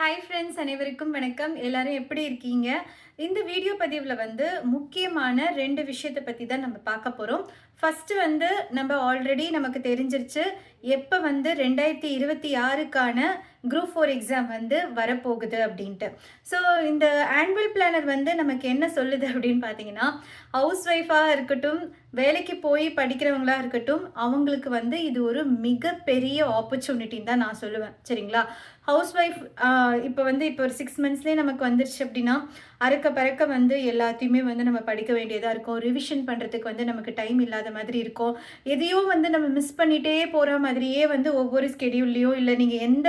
Hi friends அனைவருக்கும் வணக்கம். எல்லாரும் எப்படி இருக்கீங்க? இந்த வீடியோ பதிவில் வந்து முக்கியமான ரெண்டு விஷயத்தை பற்றி தான் நம்ம பார்க்க போகிறோம் ஃபஸ்ட்டு வந்து நம்ம ஆல்ரெடி நமக்கு தெரிஞ்சிருச்சு எப்போ வந்து ரெண்டாயிரத்தி இருபத்தி ஆறுக்கான குரூப் ஃபோர் எக்ஸாம் வந்து வரப்போகுது அப்படின்ட்டு. ஸோ இந்த ஆனுவல் பிளானர் வந்து நமக்கு என்ன சொல்லுது அப்படின்னு பார்த்தீங்கன்னா ஹவுஸ் ஒய்ஃபாக இருக்கட்டும் வேலைக்கு போய் படிக்கிறவங்களா இருக்கட்டும் அவங்களுக்கு வந்து இது ஒரு மிகப்பெரிய ஆப்பர்ச்சுனிட்டின்னு தான் நான் சொல்லுவேன். சரிங்களா? ஹவுஸ் ஒய்ஃப் இப்போ வந்து இப்போ ஒரு சிக்ஸ் மந்த்ஸ்லேயே நமக்கு வந்துருச்சு அப்படின்னா அறக்க பறக்க வந்து எல்லாத்தையுமே வந்து நம்ம படிக்க வேண்டியதாக இருக்கும். ரிவிஷன் பண்ணுறதுக்கு வந்து நமக்கு டைம் இல்லாத மாதிரி இருக்கும். எதையோ வந்து நம்ம மிஸ் பண்ணிகிட்டே போகிற மாதிரியே வந்து ஒவ்வொரு ஸ்கெடியூல்லையோ இல்லை நீங்கள் எந்த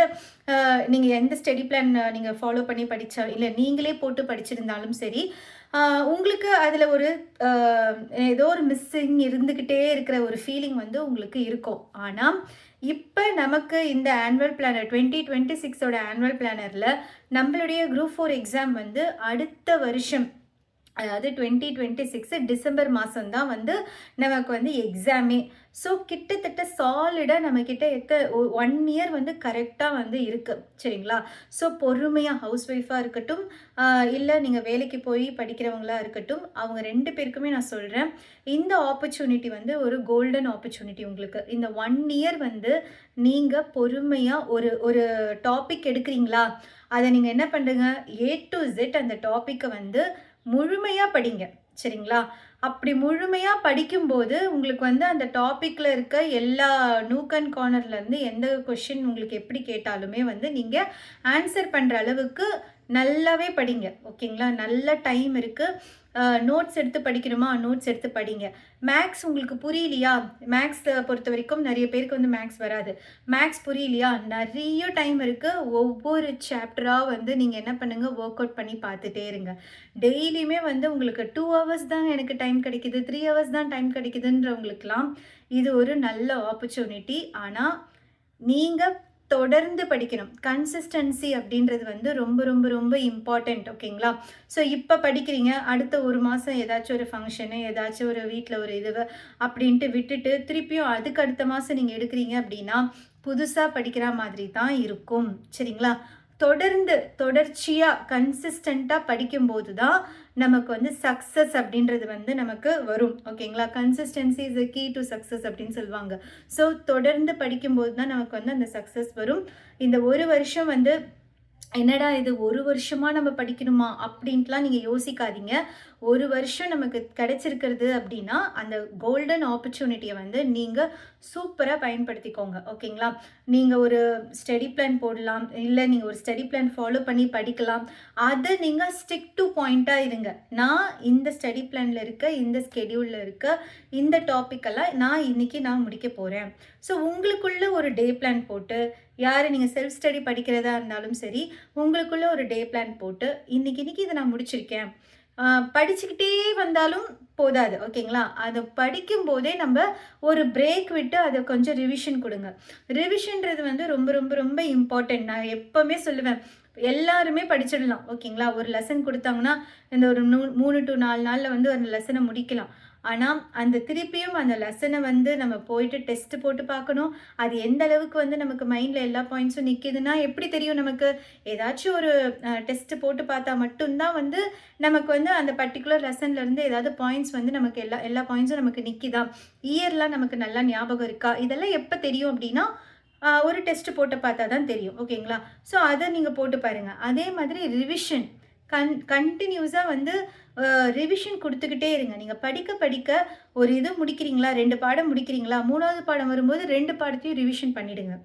நீங்கள் எந்த ஸ்டடி பிளான் நீங்கள் ஃபாலோ பண்ணி படித்தா இல்லை நீங்களே போட்டு படிச்சிருந்தாலும் சரி உங்களுக்கு அதில் ஒரு ஏதோ ஒரு மிஸ்ஸிங் இருந்துக்கிட்டே இருக்கிற ஒரு ஃபீலிங் வந்து உங்களுக்கு இருக்கும். ஆனால் இப்போ நமக்கு இந்த ஆனுவல் பிளானர் டுவெண்ட்டி டுவெண்ட்டி சிக்ஸோட ஆனுவல் பிளானரில் நம்மளுடைய குரூப் ஃபோர் எக்ஸாம் வந்து அடுத்த வருஷம் அதாவது டுவெண்ட்டி டுவெண்ட்டி சிக்ஸ் டிசம்பர் மாதம் தான் வந்து நமக்கு வந்து எக்ஸாமே ஸோ கிட்டத்தட்ட சாலிடாக நம்மக்கிட்ட எத்த ஒன் இயர் வந்து கரெக்டாக வந்து இருக்குது சரிங்களா? ஸோ பொறுமையாக ஹவுஸ் ஒய்ஃபாக இருக்கட்டும் இல்லை நீங்கள் வேலைக்கு போய் படிக்கிறவங்களா இருக்கட்டும் அவங்க ரெண்டு பேருக்குமே நான் சொல்கிறேன் இந்த ஆப்பர்ச்சுனிட்டி வந்து ஒரு கோல்டன் ஆப்பர்ச்சுனிட்டி உங்களுக்கு. இந்த ஒன் இயர் வந்து நீங்கள் பொறுமையாக ஒரு ஒரு டாபிக் எடுக்கிறீங்களா? அதை நீங்கள் என்ன பண்ணுங்க? ஏ டு ஜெட் அந்த டாப்பிக்கை வந்து முழுமையாக படிங்க சரிங்களா? அப்படி முழுமையாக படிக்கும்போது உங்களுக்கு வந்து அந்த டாப்பிக்கில் இருக்க எல்லா நூக் அண்ட் கார்னர்லேருந்து எந்த கொஷின் உங்களுக்கு எப்படி கேட்டாலுமே வந்து நீங்கள் ஆன்சர் பண்ணுற அளவுக்கு நல்லாவே படிங்க ஓகேங்களா? நல்ல டைம் இருக்குது நோட்ஸ் எடுத்து படிக்கணுமா? நோட்ஸ் எடுத்து படிங்க. மேக்ஸ் உங்களுக்கு புரியலையா? மேக்ஸ் பொறுத்த வரைக்கும் நிறைய பேருக்கு வந்து மேக்ஸ் வராது. மேக்ஸ் புரியலையா? நிறைய டைம் இருக்குது ஒவ்வொரு சாப்டராக வந்து நீங்கள் என்ன பண்ணுங்கள் ஒர்க் அவுட் பண்ணி பார்த்துட்டே இருங்க. டெய்லியுமே வந்து உங்களுக்கு டூ ஹவர்ஸ் தான் எனக்கு டைம் கிடைக்குது. த்ரீ ஹவர்ஸ் தான் டைம் கிடைக்குதுன்றவங்களுக்கெல்லாம் இது ஒரு நல்ல ஆப்பர்ச்சுனிட்டி ஆனால் நீங்கள் தொடர்ந்து படிக்கணும். கன்சிஸ்டன்சி அப்படின்றது வந்து ரொம்ப ரொம்ப ரொம்ப இம்பார்ட்டண்ட் ஓகேங்களா ஸோ இப்போ படிக்கிறீங்க அடுத்த ஒரு மாதம் ஏதாச்சும் ஒரு ஃபங்க்ஷனு ஏதாச்சும் ஒரு வீட்டில் ஒரு இது அப்படின்ட்டு விட்டுட்டு திருப்பியும் அதுக்கு அடுத்த மாதம் நீங்கள் எடுக்கிறீங்க அப்படின்னா புதுசாக படிக்கிற மாதிரி தான் இருக்கும். சரிங்களா? தொடர்ந்து தொடர்ச்சியாக கன்சிஸ்டண்ட்டாக படிக்கும்போது தான் நமக்கு வந்து சக்ஸஸ் அப்படின்றது வந்து நமக்கு வரும். ஓகேங்களா consistency is key to success அப்படின்னு சொல்லுவாங்க. ஸோ தொடர்ந்து படிக்கும்போது தான் நமக்கு வந்து அந்த சக்ஸஸ் வரும். இந்த ஒரு வருஷம் வந்து என்னடா இது ஒரு வருஷமாக நம்ம படிக்கணுமா அப்படின்ட்டுலாம் நீங்கள் யோசிக்காதீங்க. ஒரு வருஷம் நமக்கு கிடைச்சிருக்கிறது அப்படின்னா அந்த கோல்டன் ஆப்பர்ச்சுனிட்டியை வந்து நீங்கள் சூப்பராக பயன்படுத்திக்கோங்க. ஓகேங்களா? நீங்கள் ஒரு ஸ்டடி பிளான் போடலாம். இல்லை நீங்கள் ஒரு ஸ்டடி பிளான் ஃபாலோ பண்ணி படிக்கலாம். அதை நீங்கள் ஸ்டிக் டு பாயிண்ட்டாக இருங்க. நான் இந்த ஸ்டடி பிளானில் இருக்க இந்த ஸ்கெடியூலில் இருக்க இந்த டாப்பிக்கெல்லாம் நான் இன்றைக்கி நான் முடிக்க போகிறேன் ஸோ உங்களுக்குள்ள ஒரு டே பிளான் போட்டு யார் நீங்கள் செல்ஃப் ஸ்டடி படிக்கிறதா இருந்தாலும் சரி உங்களுக்குள்ள ஒரு டே பிளான் போட்டு இன்றைக்கி இன்றைக்கி இதை நான் முடிச்சிருக்கேன். படிச்சுக்கிட்டே வந்தாலும் போதாது ஓகேங்களா? அதை படிக்கும் போதே நம்ம ஒரு பிரேக் விட்டு அதை கொஞ்சம் ரிவிஷன் கொடுங்க. ரிவிஷன்றது வந்து ரொம்ப ரொம்ப ரொம்ப இம்பார்ட்டன்ட் நான் எப்போவுமே சொல்லுவேன் எல்லாருமே படிச்சிடலாம் ஓகேங்களா? ஒரு லெசன் கொடுத்தாங்கன்னா இந்த ஒரு மூணு டு நாலு நாளில் வந்து ஒரு லெசனை முடிக்கலாம். ஆனால் அந்த திருப்பியும் அந்த லெசனை வந்து நம்ம போயிட்டு டெஸ்ட் போட்டு பார்க்கணும். அது எந்த அளவுக்கு வந்து நமக்கு மைண்டில் எல்லா பாயிண்ட்ஸும் நிற்கிதுன்னா எப்படி தெரியும் நமக்கு? ஏதாச்சும் ஒரு டெஸ்ட் போட்டு பார்த்தா மட்டும்தான் வந்து நமக்கு வந்து அந்த பர்டிகுலர் லெசன்லேருந்து ஏதாவது பாயிண்ட்ஸ் வந்து நமக்கு எல்லா எல்லா பாயிண்ட்ஸும் நமக்கு நிற்கிதா இயர்லாம் நமக்கு நல்லா ஞாபகம் இருக்கா? இதெல்லாம் எப்போ தெரியும் அப்படின்னா ஒரு டெஸ்ட் போட்டு பார்த்தா தான் தெரியும் ஓகேங்களா ஸோ அதை நீங்கள் போட்டு பாருங்கள் அதே மாதிரி ரிவிஷன் கன் கண்டினியூஸாக வந்து ரிவிஷன் கொடுத்துக்கிட்டே இருங்க. நீங்கள் படிக்க படிக்க ஒரு இது முடிக்கிறீங்களா? ரெண்டு பாடம் முடிக்கிறீங்களா? மூணாவது பாடம் வரும்போது ரெண்டு பாடத்தையும் ரிவிஷன் பண்ணிவிடுங்க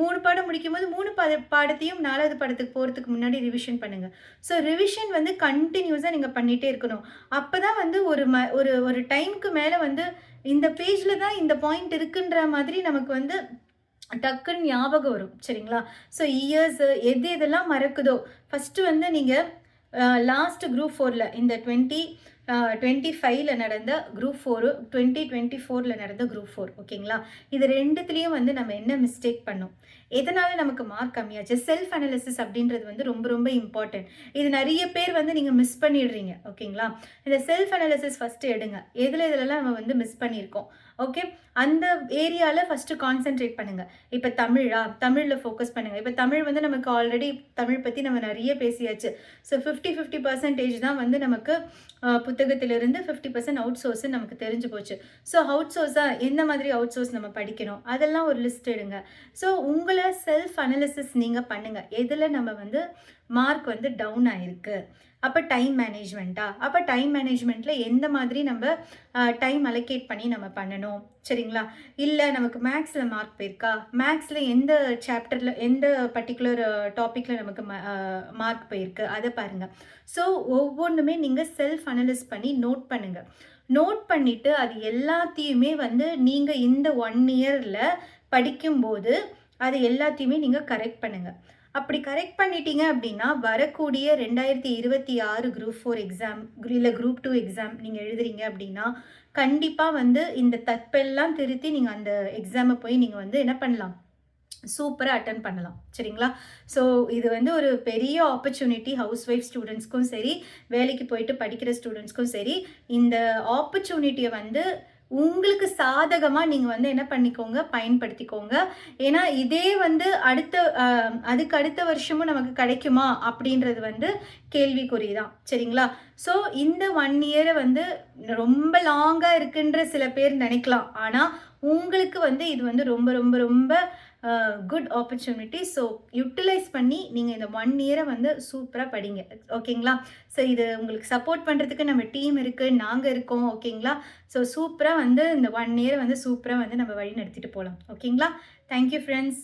மூணு பாடம் முடிக்கும் போது மூணு பாட பாடத்தையும் நாலாவது பாடத்துக்கு போகிறதுக்கு முன்னாடி ரிவிஷன் பண்ணுங்கள் ஸோ ரிவிஷன் வந்து கண்டினியூஸாக நீங்கள் பண்ணிகிட்டே இருக்கணும். அப்போ தான் வந்து ஒரு ம ஒரு ஒரு டைமுக்கு மேலே வந்து இந்த பேஜில் தான் இந்த பாயிண்ட் இருக்குன்ற மாதிரி நமக்கு வந்து டக்குன்னு ஞாபகம் வரும். சரிங்களா? ஸோ இயர்ஸு எது எதெல்லாம் மறக்குதோ? ஃபஸ்ட்டு வந்து நீங்கள் லாஸ்ட் குரூப் ஃபோரில் இந்த டுவெண்ட்டி டுவெண்ட்டி ஃபைவ்ல நடந்த குரூப் ஃபோரு டுவெண்ட்டி டுவெண்ட்டி ஃபோரில் நடந்த குரூப் ஃபோர் ஓகேங்களா இது ரெண்டுத்துலேயும் வந்து நம்ம என்ன மிஸ்டேக் பண்ணோம்? எதனால் நமக்கு மார்க் கம்மியாச்சு? செல்ஃப் அனாலிசிஸ் அப்படின்றது வந்து ரொம்ப ரொம்ப இம்பார்ட்டன்ட் இது நிறைய பேர் வந்து நீங்கள் மிஸ் பண்ணிடுறீங்க ஓகேங்களா இந்த செல்ஃப் அனாலிசிஸ் ஃபஸ்ட்டு எடுங்க. எதில் இதிலலாம் நம்ம வந்து மிஸ் பண்ணியிருக்கோம் ஓகே அந்த ஏரியாவில் ஃபஸ்ட்டு கான்சென்ட்ரேட் பண்ணுங்கள் இப்போ தமிழா? தமிழில் ஃபோக்கஸ் பண்ணுங்கள் இப்போ தமிழ் வந்து நமக்கு ஆல்ரெடி தமிழ் பற்றி நம்ம நிறைய பேசியாச்சு. ஸோ ஃபிஃப்டி ஃபிஃப்டி பர்சன்டேஜ் தான் வந்து நமக்கு புத்தகத்திலிருந்து ஃபிஃப்டி பர்சன்ட் அவுட் சோர்ஸ் நமக்கு தெரிஞ்சு போச்சு. ஸோ அவுட் சோர்ஸாக எந்த மாதிரி அவுட் சோர்ஸ் நம்ம படிக்கணும்? அதெல்லாம் ஒரு லிஸ்ட் எடுங்க. ஸோ உங்களை செல்ஃப் அனலிசிஸ் நீங்கள் பண்ணுங்கள் எதில் நம்ம வந்து மார்க் வந்து டவுன் ஆகிருக்கு அப்போ டைம் மேனேஜ்மெண்ட்டா அப்போ டைம் மேனேஜ்மெண்ட்டில் எந்த மாதிரி நம்ம டைம் அலோகேட் பண்ணி நம்ம பண்ணணும்? சரிங்களா? இல்லை நமக்கு மேக்ஸில் மார்க் போயிருக்கா? மேக்ஸில் எந்த சாப்டரில் எந்த பர்டிகுலர் டாப்பிக்கில் நமக்கு மார்க் போயிருக்கு? அதை பாருங்கள் ஸோ ஒவ்வொன்றுமே நீங்கள் செல்ஃப் அனலைஸ் பண்ணி நோட் பண்ணுங்கள் நோட் பண்ணிவிட்டு அது எல்லாத்தையுமே வந்து நீங்கள் இந்த ஒன் இயரில் படிக்கும்போது அது எல்லாத்தையுமே நீங்கள் கரெக்ட் பண்ணுங்கள் அப்படி கரெக்ட் பண்ணிட்டீங்க அப்படின்னா வரக்கூடிய ரெண்டாயிரத்தி இருபத்தி ஆறு குரூப் ஃபோர் எக்ஸாம் இல்லை குரூப் டூ எக்ஸாம் நீங்கள் எழுதுறீங்க அப்படின்னா கண்டிப்பாக வந்து இந்த தப்பெல்லாம் திருத்தி நீங்கள் அந்த எக்ஸாமை போய் நீங்கள் வந்து என்ன பண்ணலாம்? சூப்பராக அட்டன் பண்ணலாம். சரிங்களா? ஸோ இது வந்து ஒரு பெரிய ஆப்பர்ச்சுனிட்டி ஹவுஸ் ஒய்ஃப் ஸ்டூடெண்ட்ஸ்க்கும் சரி வேலைக்கு போயிட்டு படிக்கிற ஸ்டூடெண்ட்ஸ்க்கும் சரி இந்த ஆப்பர்ச்சுனிட்டியை வந்து உங்களுக்கு சாதகமாக நீங்கள் வந்து என்ன பண்ணிக்கோங்க பயன்படுத்திக்கோங்க. ஏன்னா இதே வந்து அடுத்த அதுக்கு அடுத்த வருஷமும் நமக்கு கிடைக்குமா அப்படின்றது வந்து கேள்விக்குறி தான். சரிங்களா? ஸோ இந்த ஒன் இயரை வந்து ரொம்ப லாங்காக இருக்குன்ற சில பேர் நினைக்கலாம். ஆனால் உங்களுக்கு வந்து இது வந்து ரொம்ப ரொம்ப ரொம்ப குட் ஆப்பர்ச்சுனிட்டி ஸோ யூட்டிலைஸ் பண்ணி நீங்கள் இந்த ஒன் இயரை வந்து சூப்பராக படிங்க. ஓகேங்களா? ஸோ இது உங்களுக்கு சப்போர்ட் பண்ணுறதுக்கு நம்ம டீம் இருக்குது நாங்கள் இருக்கோம் ஓகேங்களா? ஸோ சூப்பராக வந்து இந்த ஒன் இயரை வந்து சூப்பராக வந்து நம்ம வழி நடத்திட்டு போகலாம் ஓகேங்களா? Thank you friends